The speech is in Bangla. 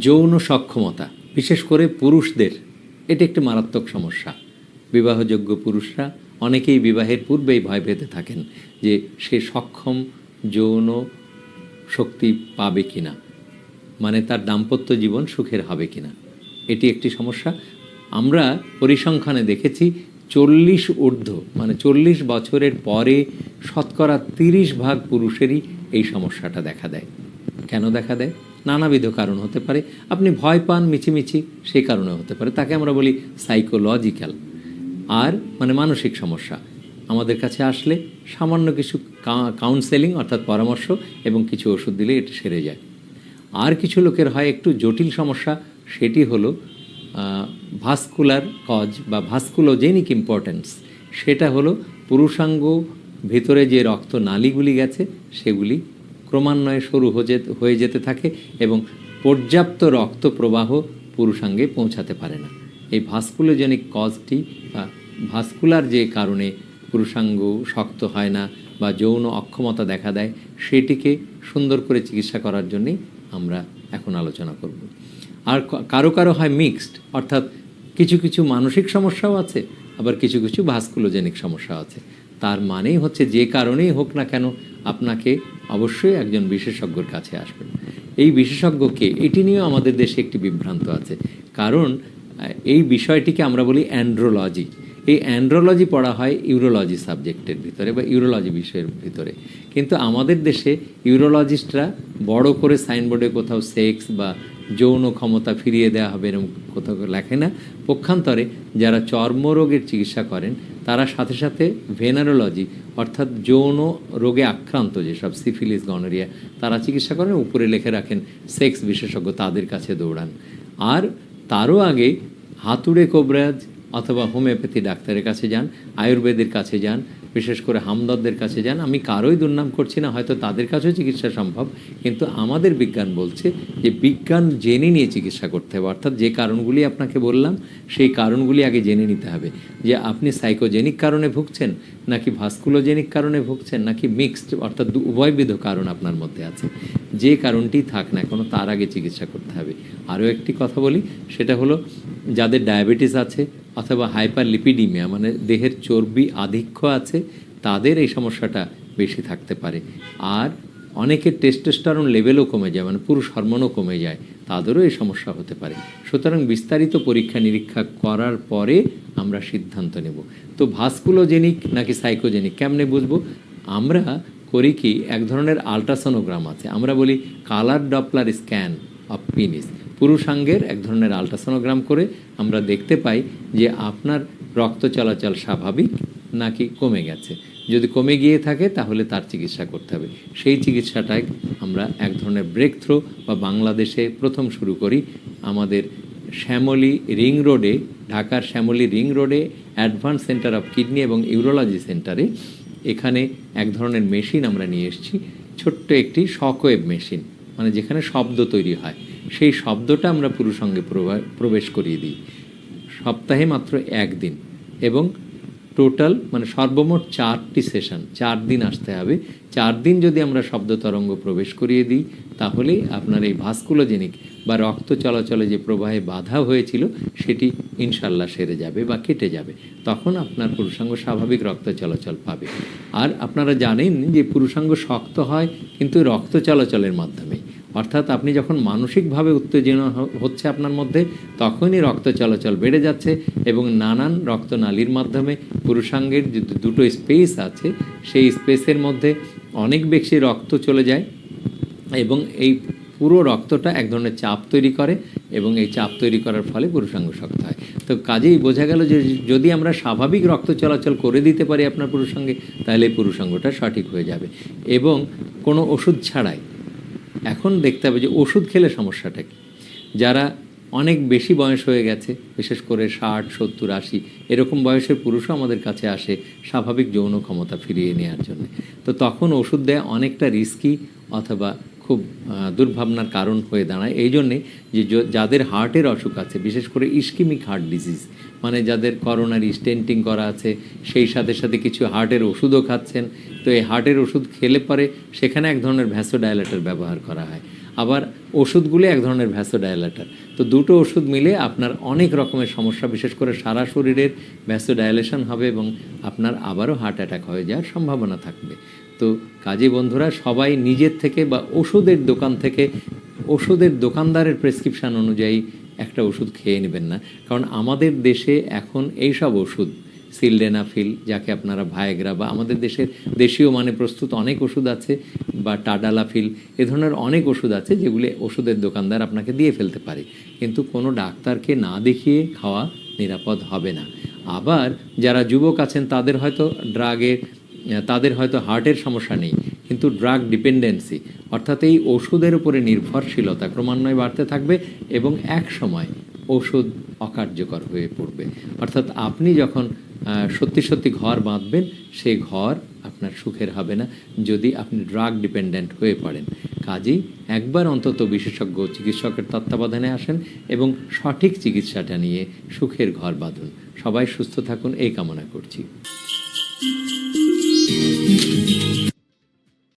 যৌন সক্ষমতা, বিশেষ করে পুরুষদের, এটা একটি মারাত্মক সমস্যা। বিবাহযোগ্য পুরুষরা অনেকেই বিবাহের পূর্বেই ভয় পেতে থাকেন যে সে সক্ষম, যৌন শক্তি পাবে কিনা মানে তার দাম্পত্য জীবন সুখের হবে কিনা। এটি একটি সমস্যা। আমরা পরিসংখ্যানে দেখেছি চল্লিশ ঊর্ধ্ব মানে চল্লিশ বছরের পরে শতকরা তিরিশ ভাগ পুরুষেরই এই সমস্যাটা দেখা দেয়। কেন দেখা দেয়? নানাবিধ কারণ হতে পারে। আপনি ভয় পান, মিছিমিছি সেই কারণে হতে পারে। তাকে আমরা বলি সাইকোলজিক্যাল আর মানে মানসিক সমস্যা। আমাদের কাছে আসলে সামান্য কিছু কাউন্সেলিং অর্থাৎ পরামর্শ এবং কিছু ওষুধ দিলে এটা সেরে যায়। আর কিছু লোকের হয় একটু জটিল সমস্যা, সেটি হলো ভাস্কুলার কজ বা ভাস্কুলোজেনিক ইম্পর্টেন্স সেটা হলো পুরুষাঙ্গ ভিতরে যে রক্ত নালীগুলি গেছে, সেগুলি ক্রমান্বয়ে সরু হয়ে যেতে থাকে এবং পর্যাপ্ত রক্ত প্রবাহ পুরুষাঙ্গে পৌঁছাতে পারে না। এই ভাস্কুলোজেনিক কজটি বা ভাস্কুলার যে কারণে পুরুষাঙ্গ শক্ত হয় না বা যৌন অক্ষমতা দেখা দেয়, সেটিকে সুন্দর করে চিকিৎসা করার জন্যেই আমরা এখন আলোচনা করব। আর কারও কারও হয় মিক্সড, অর্থাৎ কিছু কিছু মানসিক সমস্যাও আছে, আবার কিছু কিছু ভাস্কুলোজেনিক সমস্যা আছে। তার মানেই হচ্ছে যে কারণেই হোক না কেন আপনাকে অবশ্যই একজন বিশেষজ্ঞর কাছে আসবেন। এই বিশেষজ্ঞকে এটি নিয়েও আমাদের দেশে একটি বিভ্রান্ত আছে। কারণ এই বিষয়টিকে আমরা বলি অ্যান্ড্রোলজি। এই অ্যান্ড্রোলজি পড়া হয় ইউরোলজি সাবজেক্টের ভিতরে বা ইউরোলজি বিষয়ের ভিতরে। কিন্তু আমাদের দেশে ইউরোলজিস্টরা বড় করে সাইনবোর্ডে কোথাও সেক্স বা যৌন ক্ষমতা ফিরিয়ে দেওয়া হবে এরকম কোথাও লেখে না। পক্ষান্তরে যারা চর্মরোগের চিকিৎসা করেন তারা সাথে সাথে ভেনারোলজি অর্থাৎ যৌন রোগে আক্রান্ত যেসব সিফিলিস গনোরিয়া তারা চিকিৎসা করেন, উপরে লেখে রাখেন সেক্স বিশেষজ্ঞ তাদের কাছে দৌড়ান। আর তারও আগে হাতুড়ে কোবরাজ অথবা হোমিওপ্যাথি ডাক্তারের কাছে যান, আয়ুর্বেদের কাছে যান বিশেষ করে হামদর্দের কাছে যান, আমি কারোই দুর্নাম করছি না, হয়তো তাদের কাছেও চিকিৎসা সম্ভব, কিন্তু আমাদের বিজ্ঞান বলছে যে বিজ্ঞান জেনে নিয়ে চিকিৎসা করতে হবে। অর্থাৎ যে কারণগুলি আপনাকে বললাম, সেই কারণগুলি আগে জেনে নিতে হবে। যে আপনি সাইকোজেনিক কারণে ভুগছেন, নাকি ভাস্কুলোজেনিক কারণে ভুগছেন, নাকি মিক্সড অর্থাৎ উভয়বিধ কারণ আপনার মধ্যে আছে। যে কারণটি থাক না কোনো, তার আগে চিকিৎসা করতে হবে। আরও একটি কথা বলি, সেটা হলো, যাদের ডায়াবেটিস আছে অথবা হাইপার লিপিডিমিয়া মানে দেহের চর্বি আধিক্য আছে, তাদের এই সমস্যাটা বেশি থাকতে পারে। আর অনেকের টেস্টোস্টেরন লেভেলও কমে যায় মানে পুরুষ হরমোনও কমে যায়, তাদেরও এই সমস্যা হতে পারে। সুতরাং বিস্তারিত পরীক্ষা নিরীক্ষা করার পরে আমরা সিদ্ধান্ত নেব। তো ভাস্কুলোজেনিক নাকি সাইকোজেনিক, কেমনে বুঝব? আমরা করি কি, এক ধরনের আলট্রাসোনোগ্রাম আছে। আমরা বলি colour doppler scan of penis. পুরুষাঙ্গের এক ধরনের আলট্রাসোনোগ্রাম করে আমরা দেখতে পাই যে আপনার রক্ত চলাচল স্বাভাবিক নাকি কমে গেছে। যদি কমে গিয়ে থাকে তাহলে তার চিকিৎসা করতে হবে। সেই চিকিৎসাটাই আমরা এক ধরনের ব্রেক থ্রো বা বাংলাদেশে প্রথম শুরু করি। আমাদের শ্যামলী রিং রোডে, ঢাকার শ্যামলী রিং রোডে, অ্যাডভান্স সেন্টার অফ কিডনি এবং ইউরোলজি সেন্টারে এখানে এক ধরনের মেশিন আমরা নিয়ে এসেছি। ছোট্ট একটি শকওয়েব মেশিন মানে যেখানে শব্দ তৈরি হয়। সেই শব্দটা আমরা পুরুষঙ্গে প্রবা- প্রবেশ করিয়ে দিই। সপ্তাহে মাত্র একদিন এবং টোটাল মানে সর্বমোট চারটি সেশন, চার দিন আসতে হবে। চার দিন যদি আমরা শব্দ তরঙ্গ প্রবেশ করিয়ে দিই, তাহলে আপনার এই ভাস্কুলোজেনিক বা রক্ত চলাচলে যে প্রবাহে বাধা হয়েছিল, সেটি ইনশাল্লাহ সেরে যাবে বা কেটে যাবে। তখন আপনার পুরুষাঙ্গ স্বাভাবিক রক্ত চলাচল পাবে। আর আপনারা জানেন যে পুরুষাঙ্গ শক্ত হয় কিন্তু রক্ত চলাচলের মাধ্যমে। অর্থাৎ আপনি যখন মানসিকভাবে উত্তেজনা হচ্ছে আপনার মধ্যে, তখনই রক্ত চলাচল বেড়ে যাচ্ছে এবং নানান রক্তনালীর মাধ্যমে পুরুষাঙ্গের যে দুটো স্পেস আছে, সেই স্পেসের মধ্যে অনেক বেশি রক্ত চলে যায় এবং এই পুরো রক্তটা এক ধরনের চাপ তৈরি করে এবং এই চাপ তৈরি করার ফলে পুরুষাঙ্গ শক্ত হয়। তো কাজেই বোঝা গেল যে যদি আমরা স্বাভাবিক রক্ত চলাচল করে দিতে পারি আপনার পুরুষাঙ্গে, তাহলে পুরুষাঙ্গটা সঠিক হয়ে যাবে এবং কোনো ওষুধ ছাড়াই এখন দেখতে হবে যে ওষুধ খেলে সমস্যাটা কী। যারা অনেক বেশি বয়স হয়ে গেছে, বিশেষ করে ষাট, সত্তর, আশি, এরকম বয়সের পুরুষও আমাদের কাছে আসে স্বাভাবিক যৌন ক্ষমতা ফিরিয়ে নেওয়ার জন্য। তো তখন ওষুধ দেয়া অনেকটা রিস্কি অথবা খুব দুর্ভাবনার কারণ হয়ে দাঁড়ায়। এই জন্যে যে যাদের হার্টের অসুখ আছে, বিশেষ করে ইস্কিমিক হার্ট ডিজিজ মানে যাদের করোনার স্টেন্টিং করা আছে, সেই সাথে সাথে কিছু হার্টের ওষুধও খাচ্ছেন। তো এই হার্টের ওষুধ খেলে পরে সেখানে এক ধরনের ভ্যাসোডায়ালেটার ব্যবহার করা হয়। আবার ওষুধগুলো এক ধরনের ভ্যাসোডায়ালেটার তো দুটো ওষুধ মিলে আপনার অনেক রকমের সমস্যা, বিশেষ করে সারা শরীরের ভ্যাসোডায়ালেশন হবে এবং আপনার আবারও হার্ট অ্যাটাক হয়ে যাওয়ার সম্ভাবনা থাকবে। তো কাজী বন্ধুরা, সবাই নিজের থেকে বা ওষুধের দোকান থেকে, ওষুধের দোকানদারের প্রেসক্রিপশন অনুযায়ী একটা ওষুধ খেয়ে নেবেন না। কারণ আমাদের দেশে এখন এইসব ওষুধ সিলডেনাফিল যাকে আপনারা ভায়াগ্রা বা আমাদের দেশের দেশীয় মানে প্রস্তুত অনেক ওষুধ আছে, বা টাডালাফিল এ ধরনের অনেক ওষুধ আছে যেগুলি ওষুধের দোকানদার আপনাকে দিয়ে ফেলতে পারে। কিন্তু কোনো ডাক্তারকে না দেখিয়ে খাওয়া নিরাপদ হবে না। আবার যারা যুবক আছেন তাদের হয়তো ড্রাগের তাদের হয়তো হার্টের সমস্যা নেই। কিন্তু ড্রাগ ডিপেন্ডেন্সি অর্থাৎ এই ওষুধের উপরে নির্ভরশীলতা ক্রমান্বয়ে বাড়তে থাকবে এবং এক সময় ওষুধ অকার্যকর হয়ে পড়বে। অর্থাৎ আপনি যখন সত্যি সত্যি ঘর বাঁধবেন সেই ঘর আপনার সুখের হবে না যদি আপনি ড্রাগ ডিপেন্ডেন্ট হয়ে পড়েন। কাজেই একবার অন্তত বিশেষজ্ঞ চিকিৎসকের তত্ত্বাবধানে আসেন এবং সঠিক চিকিৎসাটা নিয়ে সুখের ঘর বাঁধুন। সবাই সুস্থ থাকুন, এই কামনা করছি।